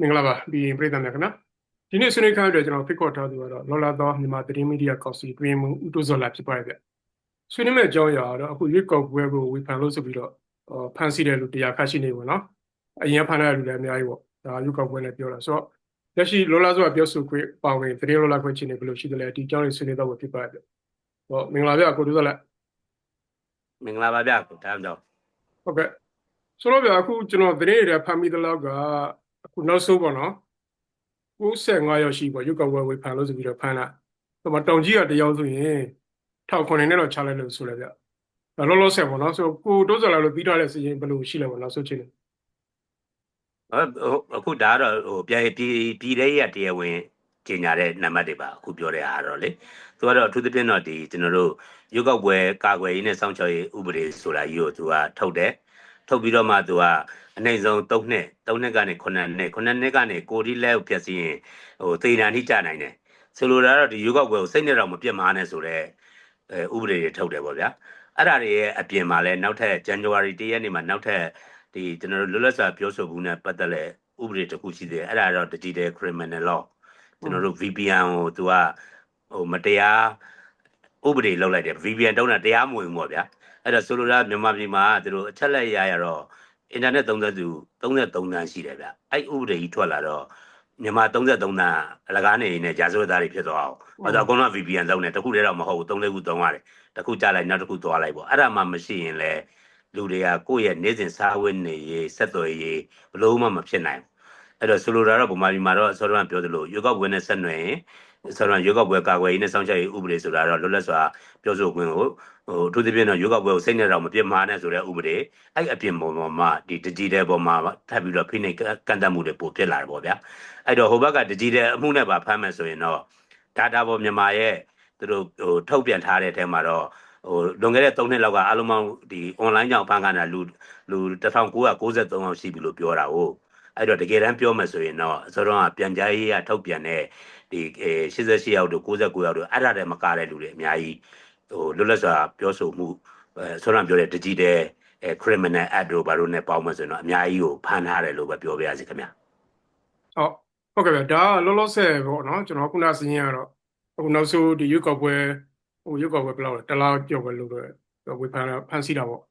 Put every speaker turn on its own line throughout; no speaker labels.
မင်္ဂလာပါဒီပြည်သူများခင်ဗျာဒီနေ့ဆွေးနွေးခန်းအတွက်ကျွန်တော်ဖိတ်ခေါ်ထားသူကတော့လောလာသောမြန်မာသတင်းမီဒီယာကောင်စီတွင်မှုဦးတိုးစောလာဖြစ်ပါတယ်ဗျဆွေးနွေးမဲ့အကြောင်းအရာကတော့အခုရွေးကောက်ပွဲကိုဝေဖန်လို့ဆိုပြီးတော့ဖန်ဆီးတဲ့လူတရားခတ်ရှိနေပေါ့နော်အရင်ဖန်တဲ့လူလည်းအများကြီးပေါ့ဒါရွေးကောက်ပွဲနဲ့ပြောတာဆိုတော့လက်ရှိလောလာသောပြောဆိုခွင့်ပါဝင်သတင်းလောလာခွင့်ချင်းနေဘယ်လိုရှိသလဲဒီအကြောင်းလေးဆွေးနွေးတော့ဖြစ်ပါတယ်ဗျဟောမင်္ဂလာဗျကိုတိုးစောလာ
မင်္ဂလာပါဗျာကိုတမ်းတော့
ဟုတ်ကဲ့ဆိုတော့ဗျအခုကျွန်တော်သတင်းတွေဖတ်မိသလောက်က အခုနောက်ဆုံးပေါ့နော်95ရောက်ရှိပေါ့ရုပ်ကဝဲဝေဖန်လို့ဆိုပြီးတော့ဖမ်းလာဟိုမှာတောင်ကြီးကတယောက်ဆိုရင်ထောက်ခွန်နေနဲ့တော့ချလိုက်လို့ဆိုလဲဗျဒါလောလောဆယ်ပေါ့နော်ဆိုကိုတိုးစလာလို့ပြီးထားတဲ့စီရင်ဘယ်လိုရှိလဲပေါ့နော်ဆိုချင်တယ်
အခုဒါကတော့ဟိုပြည်ပြည်ပြည်တဲ့ရတရားဝင်ကြီးညာတဲ့နံပါတ်တွေပါအခုပြောတဲ့အားတော့လေသူကတော့အထူးသဖြင့်တော့ဒီကျွန်တော်တို့ရုပ်ောက်ပွဲကာကွယ်ရေးနဲ့စောင့်ရှောက်ရေးဥပဒေဆိုတာကြီးကိုသူကထုတ်တယ်ထုတ်ပြီးတော့မှသူက အနိုင်ဆုံး3နှစ်3နှစ်ကနေ9နှစ်9နှစ်ကနေကိုဒီလက်ကိုဖြတ်စီရင်ဟိုသေဒဏ်ထိကြနိုင်တယ်ဆိုလိုတာကတော့ဒီရုပ်ောက်ပွဲကိုစိတ်နဲ့တော့မပြတ်မာနဲ့ဆိုတော့အဲဥပဒေတွေထုတ်တယ်ပေါ့ဗျာအဲ့ဒါတွေရဲ့အပြင်မှာလဲနောက်ထပ် January 1ရက်နေ့မှာနောက်ထပ်ဒီကျွန်တော်တို့လွတ်လပ်စွာပြောဆိုမှုနဲ့ပတ်သက်တဲ့ဥပဒေတစ်ခုရှိသေးတယ်အဲ့ဒါတော့ digital criminal law ကျွန်တော်တို့ VPN ကိုသူကဟိုမတရားဥပဒေလောက်လိုက်တယ် VPN တုံးတာတရားမဝင်ဘူးပေါ့ဗျာအဲ့တော့ဆိုလိုတာမြန်မာပြည်မှာသူတို့အချက်လက်ရရတော့ အင်တာနက်သုံးသက်သူ33တန်းရှိတယ်ဗျအဲ့ဥပဒေကြီးထွက်လာတော့မြန်မာ33တန်းအလကားနေနေကြာစိုးသားတွေဖြစ်သွားအောင်ဘာလို့အကုန်လုံး VPN လုံးနေတခုတည်းတော့မဟုတ်ဘူး3လေးခုသုံးရတယ်တခုကြားလိုက်နောက်တစ်ခုသွားလိုက်ပေါ့အဲ့ဒါမှမရှိရင်လေလူတွေကကိုယ့်ရဲ့နေစဉ်စားဝတ်နေရေးဆက်သွယ်ရေးဘလို့မှမဖြစ်နိုင်ဘူးအဲ့တော့ဆိုလိုတာတော့ဗမာပြည်မှာတော့ဆောရမပြောသလိုရွေးကောက်ပွဲနဲ့ဆက်နွယ်ရင် ဆောရမရွေးကောက်ပွဲကာကွယ်ရေးနဲ့စောင့်ရှောက်ရေးဥပဒေဆိုတာတော့လွတ်လပ်စွာပြောဆိုခွင့်ကိုဟိုအထူးသဖြင့်တော့ရွေးကောက်ပွဲကိုစိတ်နဲ့တော့မပြစ်မှားနဲ့ဆိုတဲ့ဥပဒေအဲ့အပြင်ပေါ်မှာဒီ digital ပေါ်မှာထပ်ပြီးတော့ဖိနှိပ်ကန့်သတ်မှုတွေပိုဖြစ်လာတယ်ပေါ့ဗျာအဲ့တော့ဟိုဘက်က digital အမှုနဲ့ပါဖမ်းမယ်ဆိုရင်တော့ data ပေါ်မြန်မာရဲ့သူတို့ဟိုထုတ်ပြန်ထားတဲ့အထဲမှာတော့ဟိုလွန်ခဲ့တဲ့3နှစ်လောက်ကအားလုံးပေါင်းဒီ online ကြောင့်ဖန်ခါတာလူလူ1993အောင်ရှိပြီလို့ပြောတာဟုတ်အဲ့တော့တကယ်တမ်းပြောမယ်ဆိုရင်တော့ဆိုတော့ပြန်ကြားရေးကထုတ်ပြန်တဲ့ ဒီ88ရောက်တို့69ရောက်တို့အဲ့ဒါတည်းမကတဲ့လူတွေအများကြီးဟိုလွတ်လပ်စွာပြောဆိုမှုအဲဆိုတော့ပြောတဲ့ digital criminal act တို့ဘာလို့ ਨੇ ပေါင်းမယ်ဆိုရင်တော့အများကြီးကိုဖမ်းထားတယ်လို့ပဲပြောပြရစီခင်ဗျာ
ဟုတ်ဟုတ်ကဲ့ဗျဒါကလောလောဆယ်ပေါ့နော်ကျွန်တော်ခုနစင်းရတော့အခုနောက်ဆုံးဒီရုပ်ကဝဲဟိုရုပ်ကဝဲဘယ်လောက်လဲတလားကြောက်ပဲလို့တော့ဝေဖန်ဖန်ဆီးတာပေါ့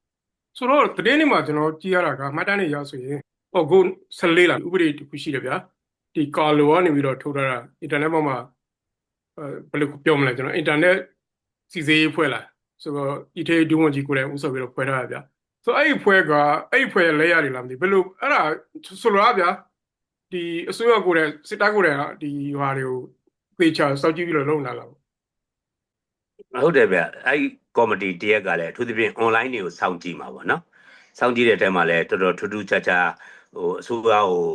ဆိုတော့တတင်းနေ့မှာကျွန်တော်ကြည့်ရတာကမှတ်တမ်းတွေရဆိုရင်ဟိုခု14လာဥပဒေတစ်ခုရှိတယ်ဗျာ ဒီကာလိုကနေပြီးတော့ထုတ်ထားတာအင်တာနက်ပေါ်မှာအဲဘယ်လိုပြောမလဲကျွန်တော်အင်တာနက်စီစေးရေးဖွဲ့လာဆိုတော့ဤထေဒူးဝန်ကြီးကိုလည်းဥစ္စာပြီးတော့ဖွဲ့ထားတာဗျာဆိုအဲ့ဒီဖွဲ့ကအဲ့ဒီဖွဲ့လဲရတယ်လားမသိဘယ်လိုအဲ့ဒါဆိုလိုတာဗျာဒီအစိုးရကိုယ်တိုင်စစ်တပ်ကိုယ်တိုင်ဒီဟာတွေကိုသေချာစောင့်ကြည့်ပြီးတော့လုပ်လာလား
ဟုတ်တယ်ဗျအဲ့ကော်မတီတရက်ကလည်းအထူးသဖြင့် online တွေကိုစောင့်ကြည့်မှာပေါ့နော်စောင့်ကြည့်တဲ့အထဲမှာလည်းတော်တော်ထူးထူးခြားခြားဟိုအစိုးရဟို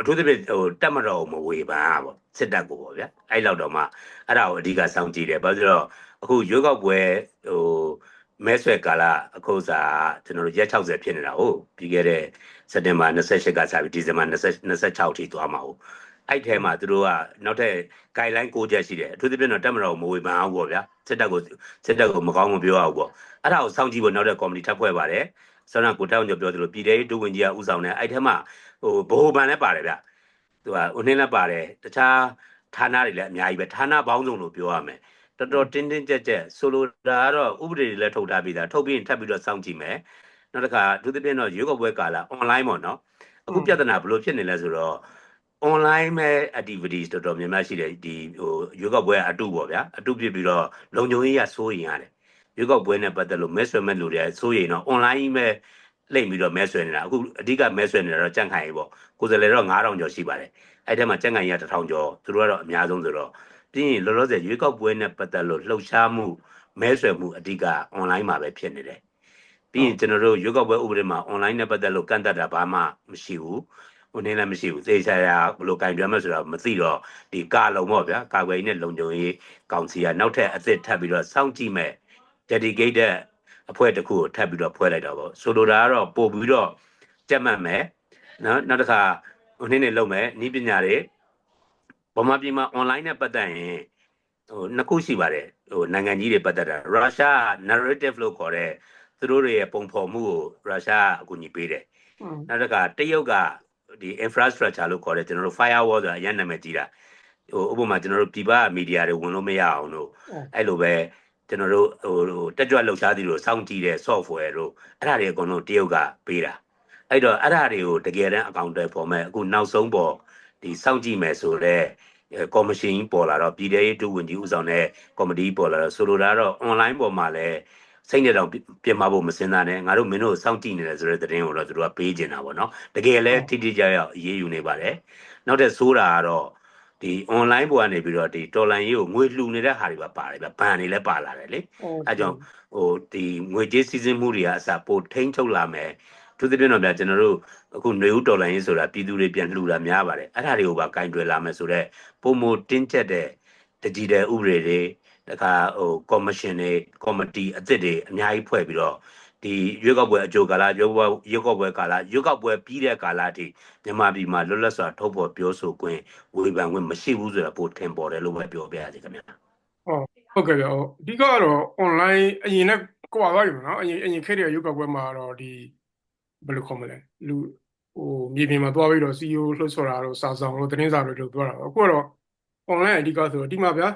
အထူးသဖြင့်ဟိုတက်မတော်မဝေပန်းပေါ့စစ်တပ်ကိုပေါ့ဗျာအဲ့လောက်တော့မှအဲ့ဒါကိုအဓိကစောင့်ကြည့်တယ်ဘာလို့လဲဆိုတော့အခုရွေးကောက်ပွဲဟိုမဲဆွယ်ကာလအခုစားကျွန်တော်တို့ရက်60ဖြစ်နေတာဟုတ်ပြီးခဲ့တဲ့စက်တင်ဘာ28ကစပြီးဒီဇင်ဘာ26ထိသွားမှာဟုတ်အဲ့ထဲမှာသူတို့ကနောက်ထပ် guideline 6ချက်ရှိတယ်အထူးသဖြင့်တော့တက်မတော်မဝေပန်းအောင်ပေါ့ဗျာစစ်တပ်ကိုစစ်တပ်ကိုမကောင်းမပြောအောင်ပေါ့အဲ့ဒါကိုစောင့်ကြည့်ဖို့နောက်တဲ့ကော်မတီထပ်ဖွဲ့ပါတယ်ဆောနာကိုတောင်းညပြောသလိုပြည်ထောင်ဒုဝန်ကြီးကဥဆောင်တယ်အဲ့ထဲမှာ ဟိုဘိုးဘန်လည်းပါတယ်ဗျသူကဦးနှင်းလည်းပါတယ်တခြားဌာနတွေလည်းအများကြီးပဲဌာနပေါင်းစုံလို့ပြောရမယ်တော်တော်တင်းတင်းကြပ်ကြပ်ဆိုလိုတာကတော့ဥပဒေတွေလည်းထုတ်ထားပြီးသားထုတ်ပြီးရင်ထပ်ပြီးတော့စောင့်ကြည့်မယ်နောက်တစ်ခါအထူးသဖြင့်တော့ရွေးကောက်ပွဲကာလ online ပေါ့နော်အခုပြဿနာဘယ်လိုဖြစ်နေလဲဆိုတော့ online မဲ့ activities တော်တော်များများရှိတယ်ဒီဟိုရွေးကောက်ပွဲအတူပေါ့ဗျာအတူဖြစ်ပြီးတော့လုံခြုံရေးရစိုးရင်ရတယ်ရွေးကောက်ပွဲနဲ့ပတ်သက်လို့မဲဆွယ်မဲ့လူတွေစိုးရင်တော့ online မဲ့ လိမ့်ပြီးတော့မဲဆွယ်နေတာအခုအဓိကမဲဆွယ်နေတာတော့ကြန့်ခိုင်ရေးပေါ့ကိုယ်စားလှယ်တော့9000ကျော်ရှိပါတယ်အဲ့ထဲမှာကြန့်ခိုင်ရေးက1000ကျော်သူတို့ကတော့အများဆုံးဆိုတော့ပြီးရင်လောလောဆယ်ရွေးကောက်ပွဲနဲ့ပတ်သက်လို့လှုပ်ရှားမှုမဲဆွယ်မှုအဓိက online မှာပဲဖြစ်နေတယ်ပြီးရင်ကျွန်တော်တို့ရွေးကောက်ပွဲဥပဒေမှာ online နဲ့ပတ်သက်လို့ကန့်သတ်တာဘာမှမရှိဘူးဟိုနေလည်းမရှိဘူးသေချာရာဘယ်လိုကင်ပြမယ်ဆိုတော့မသိတော့ဒီကာလုံပေါ့ဗျာကာကွယ်ရေးနဲ့လုံခြုံရေးကောင်စီကနောက်ထပ်အသစ်ထပ်ပြီးတော့စောင့်ကြည့်မဲ့ dedicated အဖွဲ့တစ်ခုကိုထပ်ပြီးတော့ဖွဲ့လိုက်တော့ပေါ့ဆိုလိုတာကတော့ပို့ပြီးတော့ကြက်မှတ်မယ်နော်နောက်တစ်ခါဟိုနေ့နေလုပ်မယ်ဤပညာတွေဗမာပြည်မှာ online နဲ့ပတ်သက်ရင်ဟိုနှစ်ခုရှိပါတယ်ဟိုနိုင်ငံကြီးတွေပတ်သက်တာရုရှား narrative လို့ခေါ်တဲ့သူတို့တွေရဲ့ပုံဖော်မှုကိုရုရှားအကူအညီပေးတယ်နောက်တစ်ခါတရုတ်ကဒီ infrastructure လို့ခေါ်တယ်ကျွန်တော်တို့ firewall ဆိုတာအရင်နာမည်ကြီးတာဟိုဥပမာကျွန်တော်တို့ပြည်ပမီဒီယာတွေဝင်လို့မရအောင်လို့အဲ့လိုပဲ ကျွန်တော်တို့ဟိုဟိုတက်ကြွလှုပ်ရှားသူတို့စောင့်ကြည့်တဲ့ software တို့အဲ့ဒါတွေအကုန်လုံးတရုတ်ကပေးတာအဲ့တော့အဲ့ဒါတွေကိုတကယ်တမ်းအကောင့်တွေပေါ်မဲ့အခုနောက်ဆုံးပေါ်ဒီစောင့်ကြည့်မယ်ဆိုတော့ကော်မရှင်ကြီးပေါ်လာတော့ပြည်ထောင်စုဝန်ကြီးဦးဆောင်တဲ့ကော်မတီပေါ်လာတော့ဆိုလိုတာတော့ online ပေါ်မှာလည်းစိတ်နဲ့တော့ပြင်မဖို့မစင်စားနဲ့ငါတို့မင်းတို့စောင့်ကြည့်နေတယ်ဆိုတဲ့သတင်းကိုတော့သူတို့ကပေးကျင်တာပေါ့နော်တကယ်လည်းထိထိကြရောက်အရေးယူနေပါတယ်နောက်တဲ့ဆိုးတာကတော့ ဒီ online ပေါ်ကနေပြီးတော့ဒီတော်လန်ရေးကိုငွေလှူနေတဲ့ဟာတွေပါပါတယ်ဗျဘန်တွေလည်းပါလာတယ်လေအဲကြောင့်ဟိုဒီငွေကြေးစီးဆင်းမှုတွေကအစပိုထိန်းချုပ်လာမယ်သူသဖြင့်တော့ဗျကျွန်တော်တို့အခုနေဦးတော်လိုင်းရေးဆိုတာပြည်သူတွေပြန်လှူတာများပါတယ်အဲ့ဒါတွေကိုပါကင်တွယ်လာမယ်ဆိုတော့ပုံမတင်းကျပ်တဲ့ digital ဥပဒေတွေတခါဟို commission တွေ committee အသစ်တွေအများကြီးဖွဲ့ပြီးတော့ ဒီရွေးကောက်ပွဲအကြိုကာလရွေးကောက်ပွဲရွေးကောက်ပွဲကာလရွေးကောက်ပွဲပြီးတဲ့ကာလအထိမြန်မာပြည်မှာလွတ်လပ်စွာထုတ်ဖော်ပြောဆိုခွင့်ဝေဖန်ခွင့်မရှိဘူးဆိုတာပိုထင်ပေါ်တယ်လို့ပဲပြောပြရစီခင်ဗျာ
ဟုတ်ဟုတ်ကဲ့ဗျဟုတ်အဓိကကတော့ online အရင်နဲ့ကိုပါသွားပြီနော်အရင်အရင်ခေတ်ရဲ့ရုပ်ကပွဲမှာတော့ဒီဘယ်လိုခေါ်မလဲလူဟိုမြေပြင်မှာသွားပြီးတော့ CEO လှုပ်ဆော်တာတော့စာဆောင်လို့သတင်းစာတွေလုပ်သွားတာအခုကတော့ online အဓိကဆိုတော့ဒီမှာဗျာ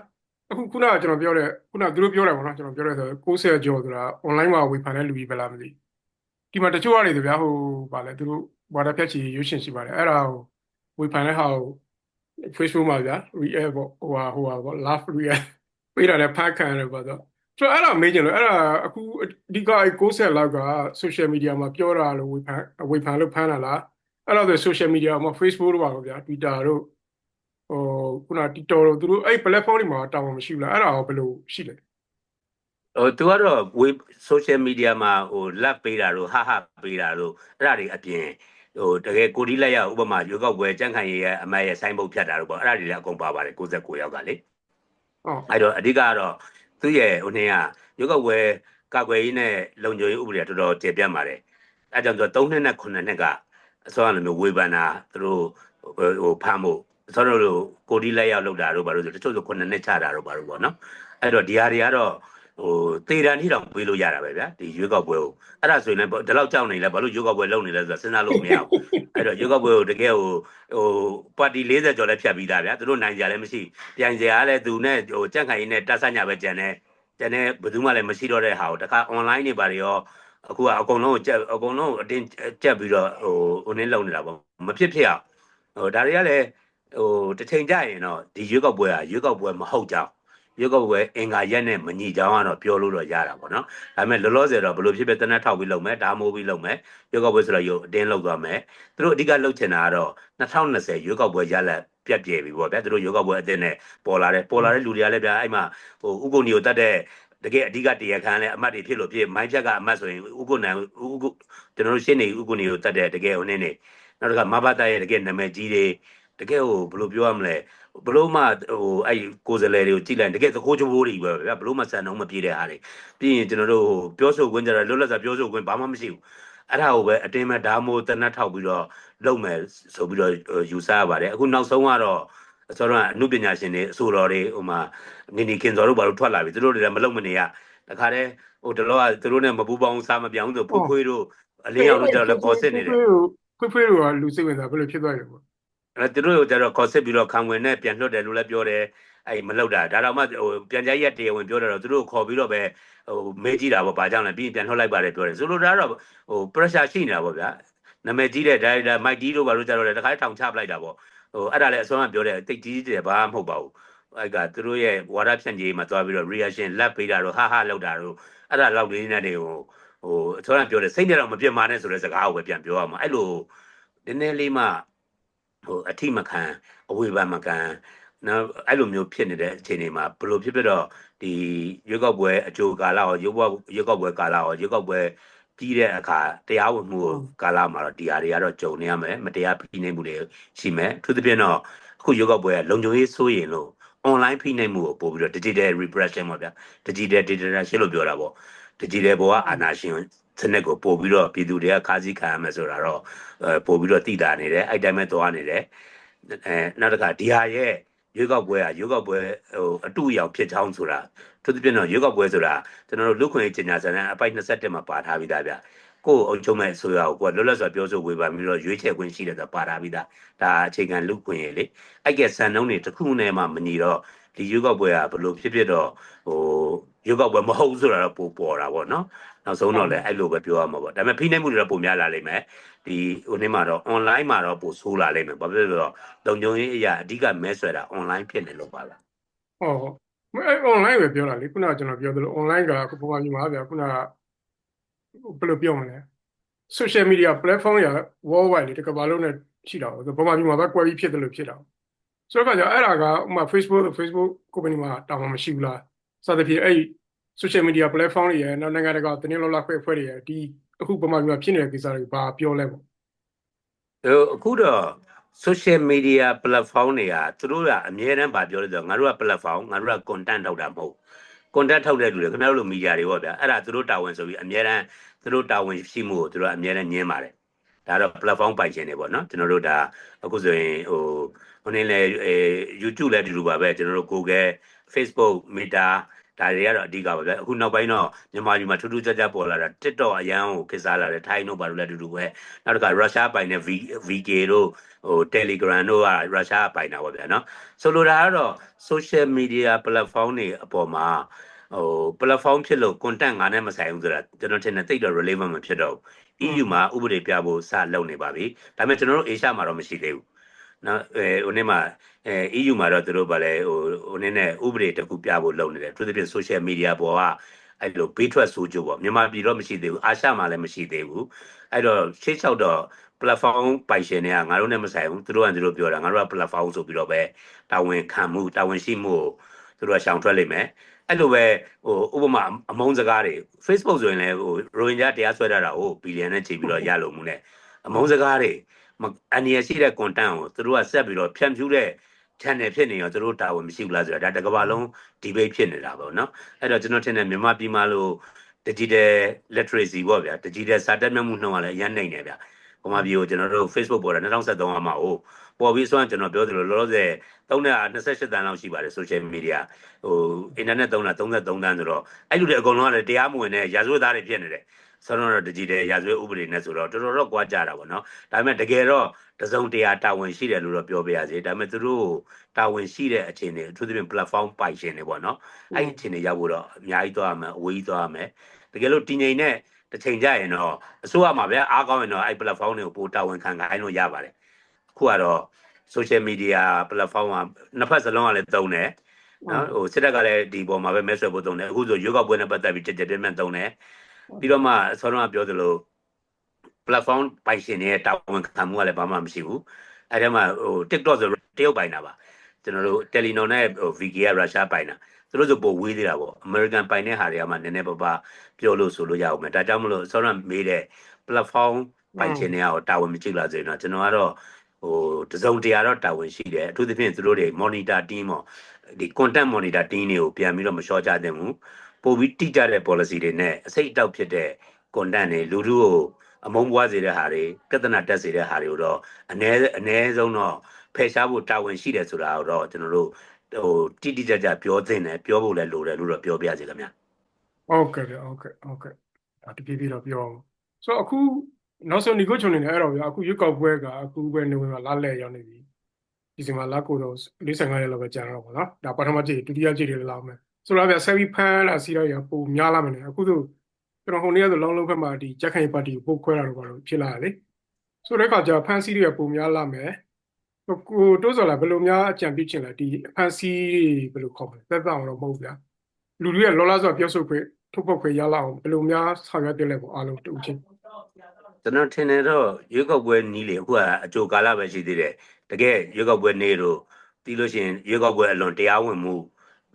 အခုခုနကကျွန်တော်ပြောတဲ့ခုနကသူတို့ပြောတယ်ပေါ့နော်ကျွန်တော်ပြောတဲ့ဆို60ကျော်ဆိုတာ online မှာဝေဖန်တဲ့လူကြီးပဲလားမသိဒီမှာတချို့ကနေဆိုဗျာဟိုဗာလဲသူတို့ဘာသာဖြတ်ချီရွှေရှင်ရှိပါတယ်အဲ့ဒါကိုဝေဖန်တဲ့ဟာကို Facebook မှာဗျာ react ပေါ့ဟိုဟာဟိုဟာပေါ့ love react ပေးတာလည်းဖတ်ခံရတယ်ပေါ့တော့ဆိုတော့အဲ့ဒါမေးချင်လို့အဲ့ဒါအခုအဓိကအဲ့60လောက်က social media မှာပြောတာလို့ဝေဖန်ဝေဖန်လို့ဖမ်းတာလားအဲ့တော့ဆို social media မှာ Facebook တို့ပါလို့ဗျာ Twitter တို့ ဟိုခုန TikTok တို့သူတို့အဲ့ platform တွေမှာတာဝန်မရှိဘူးလားအဲ့ဒါရောဘယ်လိုရှိလဲ
ဟိုသူကတော့ web social media မှာဟို lab ပေးတာတို့ဟာဟာပေးတာတို့အဲ့ဒါတွေအပြင်ဟိုတကယ်ကိုဒီလက်ရဥပမာရွေးကောက်ပွဲကြန့်ခိုင်ရေးရဲ့အမတ်ရဲ့ဆိုင်းဘုတ်ဖြတ်တာတို့ပေါ့အဲ့ဒါတွေလည်းအကုန်ပါပါတယ်69ယောက်ကလေ
ဟုတ်
အဲ့တော့အဓိကကတော့သူ့ရဲ့ဟိုနေ့ကရွေးကောက်ပွဲကာကွယ်ရေးနဲ့လုံခြုံရေးဥပဒေကတော်တော်ကျေပြတ်ပါတယ်အဲ့ကြောင့်သူ3နှစ်နဲ့9နှစ်ကအစောကလိုမျိုးဝေဖန်တာသူတို့ဟိုဟိုဖမ်းဖို့ အစောတို့လိုကိုဒီလက်ရောက်လောက်တာတို့ဘာလို့ဆိုတချို့ဆို9နှစ်ချတာတို့ဘာလို့ပေါ့နော်အဲ့တော့ဒီဟာတွေကတော့ဟိုတေတန်ထိတောင်ပေးလို့ရတာပဲဗျာဒီရွေးကောက်ပွဲကိုအဲ့ဒါဆိုရင်လည်းဒီလောက်ကြောက်နေလဲဘာလို့ရွေးကောက်ပွဲလုပ်နေလဲဆိုတာစဉ်းစားလို့မရဘူးအဲ့တော့ရွေးကောက်ပွဲကိုတကယ်ဟိုဟိုပါတီ40ကျော်လည်းဖြတ်ပြီးသားဗျာသူတို့နိုင်ကြလည်းမရှိပြိုင်စရာလည်းသူနဲ့ဟိုကြက်ခိုင်ရေးနဲ့တက်ဆက်ညာပဲကြံတယ်ကြံတဲ့ဘယ်သူမှလည်းမရှိတော့တဲ့ဟာကိုတခါ online တွေပါတွေရောအခုကအကုန်လုံးကိုကြက်အကုန်လုံးကိုအတင်းကြက်ပြီးတော့ဟိုဟိုနင်းလုံနေတာပေါ့မဖြစ်ဖြစ်အောင်ဟိုဒါတွေကလည်း ဟိုတစ်ချိန်ကြရင်တော့ဒီရွေးကောက်ပွဲကရွေးကောက်ပွဲမဟုတ်ကြောင်းရွေးကောက်ပွဲအင်္ဂါရက်နဲ့မညီကြောင်းကတော့ပြောလို့တော့ရတာပေါ့နော်ဒါပေမဲ့လောလောဆယ်တော့ဘယ်လိုဖြစ်ဖြစ်တနက်ထောက်ပြီးလုပ်မယ်ဒါမိုးပြီးလုပ်မယ်ရွေးကောက်ပွဲဆိုတော့ရုပ်အတင်းလုပ်သွားမယ်သူတို့အဓိကလုပ်ချင်တာကတော့2020ရွေးကောက်ပွဲရလဒ်ပြတ်ပြဲပြီပေါ့ဗျာသူတို့ရွေးကောက်ပွဲအတင်းနဲ့ပေါ်လာတယ်ပေါ်လာတဲ့လူတွေကလည်းဗျာအဲ့မှာဟိုဥက္ကုဏီကိုတတ်တဲ့တကယ်အဓိကတရားခံလည်းအမတ်တွေဖြစ်လို့ဖြစ်မိုင်းဖြတ်ကအမတ်ဆိုရင်ဥက္ကုဏံဥက္ကုကျွန်တော်တို့ရှင်းနေဥက္ကုဏီကိုတတ်တဲ့တကယ်ဟိုနေနေနောက်တစ်ခါမဘတာရဲ့တကယ်နာမည်ကြီးတွေ တကယ်ဟိုဘယ်လိုပြောရမလဲဘလို့မှဟိုအဲ့ကိုယ်စလဲတွေကိုကြည့်လိုက်တကယ်သကိုးချိုးဘိုးတွေပဲဗျာဘလို့မှစံနှုံးမပြေတဲ့ဟာတွေပြီးရင်ကျွန်တော်တို့ဟိုပြောဆိုခွင့်ကြတယ်လွတ်လပ်စွာပြောဆိုခွင့်ဘာမှမရှိဘူးအဲ့ဒါကိုပဲအတင်းမဲ့ဓာမိုးတနတ်ထောက်ပြီးတော့လုပ်မယ်ဆိုပြီးတော့ယူဆရပါတယ်အခုနောက်ဆုံးကတော့ဆိုတော့အမှုပညာရှင်တွေအဆိုတော်တွေဟိုမှာနေနေခင်စော်တို့ဘာလို့ထွက်လာပြီသူတို့တွေလည်းမလုံမနေရတခါတည်းဟိုတလောကသူတို့နဲ့မပူပေါင်းစားမပြောင်းဆိုဖွေးဖွေးတို့အလင်းအောင်တို့ကြတော့လည်းခေါ်စစ်နေတယ်
ခွေးခွေးတို့ကလူစိတ်ဝင်စားဘယ်လိုဖြစ်သွားလဲပေါ့
အဲသူတို့ကျတော့ခေါ်စစ်ပြီးတော့ခံဝင်နဲ့ပြန်လွှတ်တယ်လို့လည်းပြောတယ်အဲ့မလောက်တာဒါတော့မှဟိုပြန်ကြားရက်တရားဝင်ပြောတယ်တော့သူတို့ခေါ်ပြီးတော့ပဲဟိုမေးကြည့်တာပေါ့ဘာကြောင့်လဲပြီးရင်ပြန်လွှတ်လိုက်ပါတယ်ပြောတယ်ဆိုလိုတာကတော့ဟို pressure ရှိနေတာပေါ့ဗျာနာမည်ကြီးတဲ့ director Mike D တို့ဘာလို့ကြတော့လဲတခါထောင်ချပလိုက်တာပေါ့ဟိုအဲ့ဒါလည်းအစောကပြောတယ်တိတ်ကြီးတယ်ဘာမှမဟုတ်ပါဘူးအဲ့ကသူတို့ရဲ့ဝါဒဖြန့်ကြီးမှာသွားပြီးတော့ reaction လက်ပေးတာတော့ဟာဟာလောက်တာတော့အဲ့ဒါလောက်လေးနဲ့တွေကိုဟိုအစောကပြောတယ်စိတ်နဲ့တော့မပြတ်မာနဲ့ဆိုတဲ့စကားကိုပဲပြန်ပြောရမှာအဲ့လိုနည်းနည်းလေးမှ ဟိုအထိမခံအဝေဖန်မခံနော်အဲ့လိုမျိုးဖြစ်နေတဲ့အခြေအနေမှာဘယ်လိုဖြစ်ဖြစ်တော့ဒီရွေးကောက်ပွဲအကြိုကာလရောရွေးကောက်ရွေးကောက်ပွဲကာလရောရွေးကောက်ပွဲပြီးတဲ့အခါတရားဝင်မှုကာလမှာတော့ဒီဟာတွေကတော့ကြုံနေရမယ်မတရားဖိနှိပ်မှုတွေရှိမယ်အထူးသဖြင့်တော့အခုရွေးကောက်ပွဲကလုံခြုံရေးစိုးရင်လို့ online ဖိနှိပ်မှုကိုပို့ပြီးတော့ digital repression ပေါ့ဗျာ digital dictatorship လို့ပြောတာပေါ့ digital ဘောကအာဏာရှင် စနစ်ကိုပို့ပြီးတော့ပြည်သူတွေကခါးစည်းခံရမယ်ဆိုတာတော့အဲပို့ပြီးတော့တည်တာနေတယ်အဲ့တိုင်းပဲသွားနေတယ်အဲနောက်တစ်ခါဒီဟာရဲ့ရွေးကောက်ပွဲကရွေးကောက်ပွဲဟိုအတူအယောင်ဖြစ်ချောင်းဆိုတာသူသဖြင့်တော့ရွေးကောက်ပွဲဆိုတာကျွန်တော်တို့လူခွင့်ရေးကျညာစံနဲ့အပိုက်21မှာပါထားပြီးသားဗျကိုယ်အုပ်ချုပ်မဲ့ဆိုရကိုကလွတ်လပ်စွာပြောဆိုဝေဖန်ပြီးတော့ရွေးချယ်ခွင့်ရှိတယ်ဆိုတာပါတာပြီးသားဒါအခြေခံလူခွင့်ရလေအဲ့ကစံနှုန်းတွေတစ်ခုနဲ့မှမညီတော့ဒီရွေးကောက်ပွဲကဘလို့ဖြစ်ဖြစ်တော့ဟိုရွေးကောက်ပွဲမဟုတ်ဆိုတာတော့ပိုပေါ်တာပေါ့နော် နောက်ဆုံးတော့လည်းအဲ့လိုပဲပြောရမှာပေါ့ဒါပေမဲ့ဖိနှိပ်မှုတွေတော့ပုံများလာလိမ့်မယ်ဒီဟိုနေ့မှာတော့ online မှာတော့ပိုဆိုးလာလိမ့်မယ်ဘာဖြစ်လို့လဲဆိုတော့လုံခြုံရေးအရာအဓိကမဲဆွဲတာ online ဖြစ်နေလို့ပါလား
ဟုတ်ဟုတ်အဲ online ပဲပြောတာလေခုနကကျွန်တော်ပြောသလို online ကခုပေါ်မှာညီမဗျာခုနကဘယ်လိုပြောမလဲ social media platform ရ worldwide လေတကမ္ဘာလုံးနဲ့ရှိတာပေါ့ဘာမှညီမပဲကွဲပြီးဖြစ်တယ်လို့ဖြစ်တာဆိုတော့ကကြအဲ့ဒါကဥမာ Facebook Facebook company မှာတာဝန်မရှိဘူးလားစသဖြင့်အဲ့ social media platform တွေရနောက်နိုင်ငံတကာတင်းလောလာခွဲဖွဲ့တွေရဒီအခုပမာညီမဖြစ်နေတဲ့ကိစ္စတွေဘာပြောလဲပေါ့
ဟိုအခုတော့ social media platform တွေကသူတို့ကအများတန်းဗာပြောလို့ဆိုတော့ငါတို့က platform ငါတို့က content ထောက်တာမဟုတ် content ထောက်တဲ့လူတွေခင်ဗျားတို့လို media တွေပေါ့ဗျာအဲ့ဒါသူတို့တာဝန်ဆိုပြီးအများတန်းသူတို့တာဝန်ရှိမှုကိုသူတို့ကအများတန်းညင်းပါတယ်ဒါတော့ platform ပိုင်ရှင်တွေပေါ့နော်ကျွန်တော်တို့ဒါအခုဆိုရင်ဟိုဟိုနေလေအဲ YouTube လည်းဒီလိုပါပဲကျွန်တော်တို့ Google Facebook Meta ဒါတွေကတော့အဓိကပါဗျအခုနောက်ပိုင်းတော့မြန်မာပြည်မှာထူးထူးခြားခြားပေါ်လာတာ TikTok အရန်ကိုခေတ်စားလာတယ်ထိုင်းတို့ဘာလို့လဲအတူတူပဲနောက်တစ်ခါရုရှားပိုင်တဲ့ VK တို့ဟို Telegram တို့ကရုရှားပိုင်တာပေါ့ဗျာနော်ဆိုလိုတာကတော့ social media platform တွေအပေါ်မှာဟို platform ဖြစ်လို့ content ငါနဲ့မဆိုင်ဘူးဆိုတာကျွန်တော်ထင်တယ်တိတ်တော့ relevant မဖြစ်တော့ဘူး EU မှာဥပဒေပြဖို့စလုပ်နေပါပြီဒါပေမဲ့ကျွန်တော်တို့ Asia မှာတော့မရှိသေးဘူး နော်အဲဟိုနေ့မှာအဲ EU မှာတော့သူတို့ဗာလဲဟိုဟိုနေ့နဲ့ဥပဒေတစ်ခုပြဖို့လုပ်နေတယ်သူတို့ပြင် social media ပေါ်ကအဲ့လိုဘေးထွက်ဆိုးကြပေါ့မြန်မာပြည်တော့မရှိသေးဘူးအာရှမှာလည်းမရှိသေးဘူးအဲ့တော့ရှေ့လျှောက်တော့ platform ပိုင်ရှင်တွေကငါတို့နဲ့မဆိုင်ဘူးသူတို့ကသူတို့ပြောတာငါတို့က platform ဆိုပြီးတော့ပဲတာဝန်ခံမှုတာဝန်ရှိမှုကိုသူတို့ကရှောင်ထွက်လိမ့်မယ်အဲ့လိုပဲဟိုဥပမာအမုန်းစကားတွေ Facebook ဆိုရင်လည်းဟိုရိုဟင်ဂျာတရားစွဲထားတာကိုဘီလီယံနဲ့ချိန်ပြီးတော့ရလုံမှုနဲ့အမုန်းစကားတွေ အန်ရရှိတဲ့ content ကိုသူတို့ကဆက်ပြီးတော့ဖြန့်ဖြူးတဲ့ channel ဖြစ်နေရောသူတို့တာဝန်မရှိဘူးလားဆိုတာဒါတစ်ကမ္ဘာလုံး debate ဖြစ်နေတာပေါ့နော်အဲ့တော့ကျွန်တော်ထင်တယ်မြန်မာပြည်မှာလို့ digital literacy ပေါ့ဗျာ digital စာတတ်မြတ်မှုနှုန်းကလည်းအရင်နိုင်နေဗျာဗမာပြည်ကိုကျွန်တော်တို့ Facebook ပေါ်တာ2023အမှာဟိုပေါ်ပြီးဆိုရင်ကျွန်တော်ပြောသလိုလောလောဆယ်328တန်းလောက်ရှိပါတယ် social media ဟို internet သုံးတာ33တန်းဆိုတော့အဲ့လူတွေအကုန်လုံးကလည်းတရားမဝင်တဲ့ရာဇဝတ်သားတွေဖြစ်နေတယ် ဆိုတော့ digital ရာဇဝတ်ဥပဒေနဲ့ဆိုတော့တော်တော်တော့ကြွားကြတာပေါ့နော်ဒါပေမဲ့တကယ်တော့တစုံတရာတာဝန်ရှိတယ်လို့တော့ပြောပြရစီဒါပေမဲ့သူတို့တာဝန်ရှိတဲ့အခြေအနေအထူးသဖြင့် platform ပိုင်ရှင်တွေပေါ့နော်အဲ့ဒီအခြေအနေရောက်ဖို့တော့အများကြီးသွားရမယ်အဝေးကြီးသွားရမယ်တကယ်လို့တည်ငြိမ်တဲ့တစ်ချိန်ကြရင်တော့အစိုးရမှာဗျာအားကောင်းရင်တော့အဲ့ platform တွေကိုပိုတာဝန်ခံခိုင်းလို့ရပါတယ်အခုကတော့ social media platform ကနှစ်ဖက်စလုံးကလည်းတုံးတယ်နော်ဟိုစစ်တပ်ကလည်းဒီပေါ်မှာပဲမဲဆွယ်ဖို့တုံးတယ်အခုဆိုရွေးကောက်ပွဲနဲ့ပတ်သက်ပြီးကြကြပြင်းပြင်းတုံးတယ် ပြီးတော့မှဆောင်းတော့ပြောသလို platform ပိုင်ရှင်တွေရဲ့တာဝန်ခံမှုကလည်းဘာမှမရှိဘူးအဲ့ဒါမှဟို TikTok ဆိုတရုတ်ပိုင်တာပါကျွန်တော်တို့ Telenor နဲ့ဟို VK ကရုရှားပိုင်တာသူတို့ဆိုပိုဝေးသေးတာပေါ့ American ပိုင်တဲ့ဟာတွေကမှနည်းနည်းပါးပါပြောလို့ဆိုလို့ရအောင်မယ်ဒါကြောင့်မလို့ဆောင်းတော့မေးတဲ့ platform ပိုင်ရှင်တွေကတော့တာဝန်မကြည့်လာစေတော့ကျွန်တော်ကတော့ဟိုတစုံတရာတော့တာဝန်ရှိတယ်အထူးသဖြင့်သူတို့တွေ monitor team ပေါ့ဒီ content monitor team တွေကိုပြန်ပြီးတော့မလျှော့ချသင့်ဘူး ပို့ပြီးတိကျတဲ့ policy တွေနဲ့အစိတ်အတောက်ဖြစ်တဲ့ content တွေလူထုကိုအမုန်းပွားစေတဲ့ဟာတွေပြဿနာတက်စေတဲ့ဟာတွေကိုတော့အ ਨੇ အ ਨੇ ဆုံးတော့ဖယ်ရှားဖို့တာဝန်ရှိတယ်ဆိုတာတော့ကျွန်တော်တို့ဟိုတိတိကျကျပြောသင့်တယ်ပြောဖို့လည်းလိုတယ်လို့တော့ပြောပြစီခင်ဗျာ
ဟုတ်ကဲ့ဗျဟုတ်ကဲ့ဟုတ်ကဲ့ဒါတပြေးပြေးတော့ပြောအောင်ဆိုတော့အခုနောက်ဆုံးဒီကိုချုံနေတယ်အဲ့တော့ဗျအခုရွက်ကောက်ပွဲကအခုပဲနေဝင်မှာလာလဲရောက်နေပြီဒီစင်မှာလာကိုတော့45ရက်လောက်ပဲကြာတော့ပါနော်ဒါပထမကြိမ်ဒုတိယကြိမ်တွေလာအောင်မယ် ဆိုတော့ဗျဆက်ပြီးဖမ်းလာစီတော့ရပုံများလာမယ်လေအခုဆိုကျွန်တော်ဟိုနေ့ကဆိုလောင်းလုံးဖက်မှာဒီကြက်ခိုင်ပါတီကိုပုတ်ခွဲတာတော့ဘာလို့ဖြစ်လာတယ်လေဆိုတဲ့အခါကျဖမ်းစီတွေကပုံများလာမယ်ကိုတိုးစော်လာဘယ်လိုများအကြံပြုချင်လဲဒီဖမ်းစီဘယ်လိုခေါ်မလဲသက်သာအောင်တော့မဟုတ်ဗျာလူတွေကလောလာဆိုပြောဆိုခွင့်ထုတ်ဖော်ခွင့်ရလာအောင်ဘယ်လိုများဆောင်ရွက်ပြလဲပေါ့အားလုံးတူချင်း
ကျွန်တော်ထင်တယ်တော့ရွေးကောက်ပွဲနီးလေအခုကအကြိုကာလပဲရှိသေးတယ်တကယ်ရွေးကောက်ပွဲနေတော့ပြီးလို့ရှိရင်ရွေးကောက်ပွဲအလွန်တရားဝင်မှု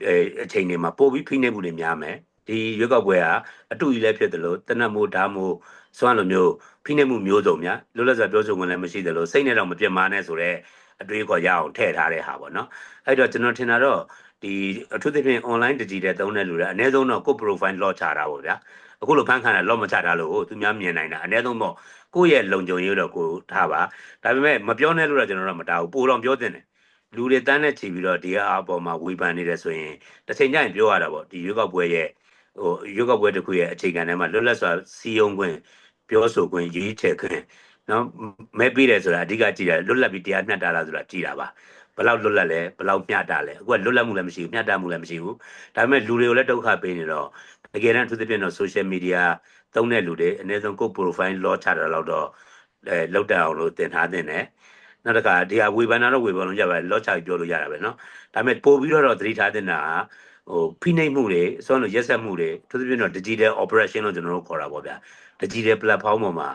အဲအချိန်တွေမှာပို့ပြီးဖိနှိပ်မှုတွေများမယ်ဒီရွေးကောက်ပွဲကအတူကြီးလည်းဖြစ်တယ်လို့တနတ်မို့ဓာတ်မို့စွမ်းလိုမျိုးဖိနှိပ်မှုမျိုးစုံများလွတ်လပ်စွာပြောဆိုခွင့်လည်းမရှိတယ်လို့စိတ်နဲ့တော့မပြတ်မာနဲ့ဆိုတော့အတွေးခေါ်ရအောင်ထည့်ထားတဲ့ဟာပေါ့နော်အဲ့တော့ကျွန်တော်ထင်တာတော့ဒီအထူးသဖြင့် online digital သုံးတဲ့လူတွေအနည်းဆုံးတော့ကိုယ် profile lock ချတာပေါ့ဗျာအခုလိုဖန်ခံတာ lock မချတာလို့သူများမြင်နိုင်တာအနည်းဆုံးတော့ကိုယ့်ရဲ့လုံခြုံရေးတော့ကိုထားပါဒါပေမဲ့မပြောနဲ့လို့တော့ကျွန်တော်တို့မတားဘူးပိုတော့ပြောတင်တယ် လူတွေတန်းနဲ့ချီပြီးတော့ဒီအပေါ်မှာဝေဖန်နေတယ်ဆိုရင်တစ်ချိန်ကျရင်ပြောရတာပေါ့ဒီရွေးကောက်ပွဲရဲ့ဟိုရွေးကောက်ပွဲတစ်ခုရဲ့အခြေခံထဲမှာလွတ်လပ်စွာစီယုံခွင့်ပြောဆိုခွင့်ရေးချယ်ခွင့်နော်မဲပေးတယ်ဆိုတာအဓိကကြည့်တယ်လွတ်လပ်ပြီးတရားမျှတလားဆိုတာကြည့်တာပါဘယ်လောက်လွတ်လပ်လဲဘယ်လောက်မျှတလဲအခုကလွတ်လပ်မှုလည်းမရှိဘူးမျှတမှုလည်းမရှိဘူးဒါပေမဲ့လူတွေကိုလည်းဒုက္ခပေးနေတော့တကယ်တမ်းသူသဖြင့်တော့ social media သုံးတဲ့လူတွေအနည်းဆုံးကိုယ် profile လောချတာတော့တော့အဲလောက်တက်အောင်လို့တင်ထားတင်တယ် နောက်တစ်ခါဒီဟာဝေဖန်တာတော့ဝေဖန်လို့ရပါတယ်လောချပြီးပြောလို့ရတာပဲเนาะဒါပေမဲ့ပို့ပြီးတော့သတိထားတင်တာကဟိုဖိနှိပ်မှုတွေအစွမ်းလို့ရက်ဆက်မှုတွေသူသဖြင့်တော့ digital operation လို့ကျွန်တော်တို့ခေါ်တာပေါ့ဗျာ digital platform ပေါ်မှာ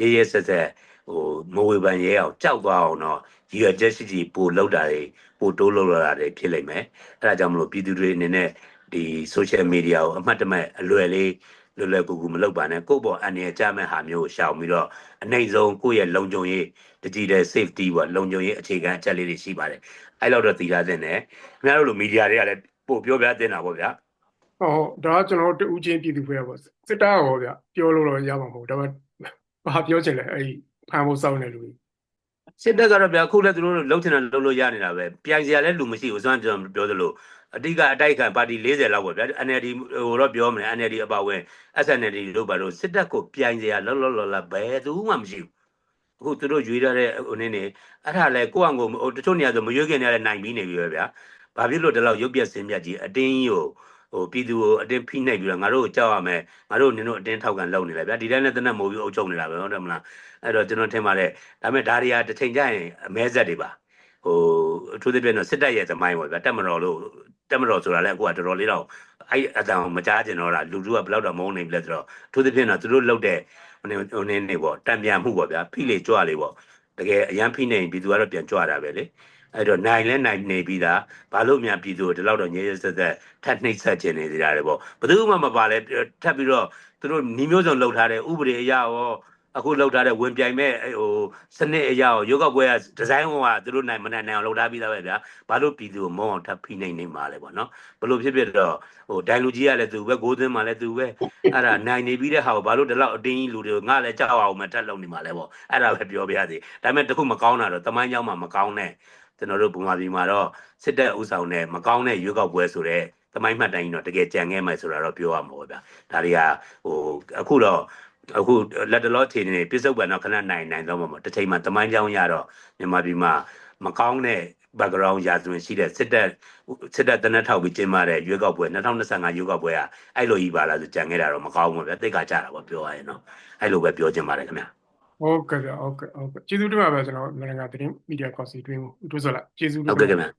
ရဲရဲဆက်ဆက်ဟိုမဝေဖန်ရဲအောင်ကြောက်သွားအောင်တော့ရည်ရွယ်ချက်ရှိရှိပို့လောက်တာတွေပို့တိုးလောက်လာတာတွေဖြစ်လိမ့်မယ်အဲဒါကြောင့်မလို့ပြည်သူတွေအနေနဲ့ဒီ social media ကိုအမှတ်တမဲ့အလွယ်လေး လွယ်လွယ်ကူကူမလုပ်ပါနဲ့ကိုယ့်ပေါ်အန္တရာယ်ကြမဲ့ဟာမျိုးကိုရှောင်ပြီးတော့အနိုင်ဆုံးကိုယ့်ရဲ့လုံခြုံရေး digital safety ပေါ့လုံခြုံရေးအခြေခံအချက်လေးတွေရှိပါတယ်အဲ့လောက်တော့သိထားတဲ့နဲ့ခင်ဗျားတို့လိုမီဒီယာတွေကလည်းပို့ပြောပြတင်တာပေါ့ဗျာ
ဟုတ်ဒါကကျွန်တော်တို့တူးချင်းပြည်သူပဲပေါ့စစ်တာရောဗျပြောလို့တော့ရမှာမဟုတ်ဒါပေမဲ့ဘာပြောချင်လဲအဲ့ဒီဖမ်းဖို့စောင့်နေလူကြီး
စစ်တပ်ကတော့ဗျာအခုလည်းသူတို့လှုပ်ချင်တယ်လှုပ်လို့ရနေတာပဲပြိုင်စရာလည်းလူမရှိဘူးစွမ်းကျွန်တော်ပြောသလို အတိကအတိုက်ခံပါတီ40လောက်ပေါ့ဗျာ NLD ဟိုတော့ပြောမလဲ NLD အပါဝင် SNLD တို့ဘာလို့စစ်တပ်ကိုပြိုင်စရာလောလောလောလောဘယ်သူမှမရှိဘူးအခုသူတို့ရွေးထားတဲ့ဟိုနည်းနေအဲ့ဒါလည်းကိုယ့်အကိုဟိုတချို့နေရာဆိုမရွေးခင်နေရတဲ့နိုင်ပြီးနေပြီပဲဗျာဘာဖြစ်လို့ဒီလောက်ရုပ်ပြက်စင်းပြက်ကြီးအတင်းကြီးကိုဟိုပြည်သူကိုအတင်းဖိနှိပ်ပြီးတော့ငါတို့ကိုကြောက်ရမယ်ငါတို့နင်တို့အတင်းထောက်ကန်လုပ်နေတယ်ဗျာဒီတိုင်းနဲ့တနက်မိုးပြီးအုပ်ချုပ်နေတာပဲဟုတ်တယ်မလားအဲ့တော့ကျွန်တော်ထင်ပါတယ်ဒါပေမဲ့ဒါတွေကတစ်ချိန်ကျရင်အမဲဆက်တွေပါဟိုအထူးသဖြင့်တော့စစ်တပ်ရဲ့သမိုင်းပေါ့ဗျာတက်မတော်လို့ တက်မတော်ဆိုတာလည်းအခုကတော်တော်လေးတော့အဲ့အတန်မကြားကျင်တော့တာလူလူကဘယ်တော့မုန်းနေပြီလဲဆိုတော့အထူးသဖြင့်တော့သူတို့လုပ်တဲ့ဟိုနေဟိုနေနေပေါ့တံပြန်မှုပေါ့ဗျာဖိလေကြွလေပေါ့တကယ်အရန်ဖိနေရင်ပြည်သူကတော့ပြန်ကြွတာပဲလေအဲ့တော့နိုင်လဲနိုင်နေပြီးသားဘာလို့များပြည်သူကိုဒီလောက်တော့ညရဲဆက်ဆက်ထပ်နှိပ်ဆက်ခြင်းနေကြတယ်ပေါ့ဘယ်သူမှမပါလဲထပ်ပြီးတော့သူတို့ညီမျိုးစုံလှုပ်ထားတဲ့ဥပဒေအရရော အခုလှုပ်ထားတဲ့ဝင်ပြိုင်မဲ့ဟိုစနစ်အရရောရုပ်ောက်ပွဲကဒီဇိုင်းဟိုကသူတို့နိုင်မနိုင်နိုင်အောင်လှုပ်ထားပြီးသားပဲဗျာဘာလို့ပြည်သူကိုမုန်းအောင်ထပ်ဖိနှိပ်နေမှာလဲပေါ့နော်ဘလို့ဖြစ်ဖြစ်တော့ဟိုဒိုင်လူကြီးကလည်းသူပဲဂိုးသွင်းမှလည်းသူပဲအဲ့ဒါနိုင်နေပြီးတဲ့ဟာကိုဘာလို့ဒီလောက်အတင်းကြီးလူတွေကိုငါလည်းကြောက်အောင်မထပ်လုံနေမှာလဲပေါ့အဲ့ဒါပဲပြောပြရစီဒါပေမဲ့တခုမကောင်းတာတော့တမိုင်းကြောင်းမှာမကောင်းတဲ့ကျွန်တော်တို့ပုံမှန်ပြည်မှာတော့စစ်တပ်ဥဆောင်တဲ့မကောင်းတဲ့ရွေးကောက်ပွဲဆိုတဲ့တမိုင်းမှတ်တိုင်းတော့တကယ်ကြံခဲ့မယ်ဆိုတာတော့ပြောရမှာပေါ့ဗျာဒါတွေကဟိုအခုတော့ အခုလက်တလောထင်းနေပြစ္ဆုတ်ပံတော့ခဏနိုင်နိုင်တော့မှာပေါ့တစ်ချိန်မှာတမိုင်းကြောင်းရတော့မြန်မာပြည်မှာမကောင်းတဲ့ background ရာဇဝင်ရှိတဲ့စစ်တပ်စစ်တပ်တနက်ထောက်ပြီးကျင်းပတဲ့ရွေးကောက်ပွဲ2025ရွေးကောက်ပွဲကအဲ့လိုကြီးပါလားဆိုကြံခဲ့တာတော့မကောင်းဘူးဗျတိတ်ကကြတာပေါ့ပြောရရင်တော့အဲ့လိုပဲပြောချင်ပါတယ်ခင်ဗျာ
ဟုတ်ကဲ့ဗျဟုတ်ကဲ့ဟုတ်ကဲ့ကျေးဇူးတင်ပါပဲကျွန်တော်နိုင်ငံသတင်းမီဒီယာကောင်စီတွင်းကိုဦးထွန်းစောလာကျေးဇူးတင်
ဟုတ်ကဲ့ခင်ဗျာ